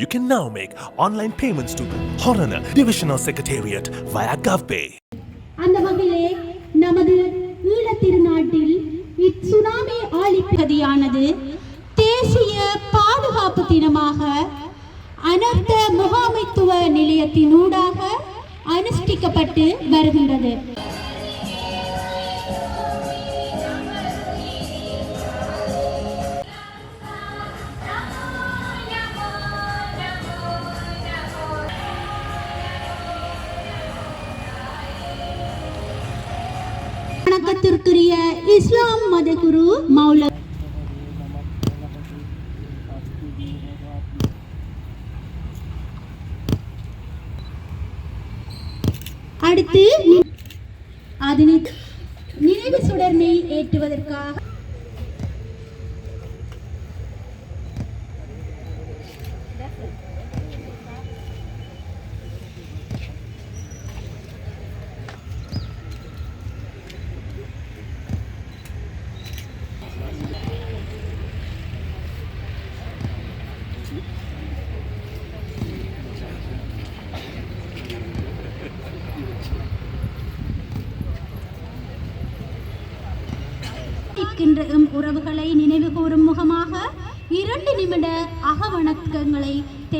You can now make online payments to Horana Divisional Secretariat via GovPay. அந்த வகையிலே நமது ஈழத்திருநாட்டில் இச்சுனாமி ஆழிப்பதியானது தேசிய பாதுகாப்பு தினமாக அனர்த்த முகாமைத்துவ நிலையத்தினூடாக அனுஷ்டிக்கப்பட்டு வருகின்றது வணக்கத்திற்குரிய இஸ்லாம் மதகுரு மௌல அடுத்து அதனை நினைவு சுடர்மை ஏற்றுவதற்காக இருக்கின்ற எம் உறவுகளை நினைவுகூரும் முகமாக இரண்டு நிமிட அகவணக்கங்களை தெரிவி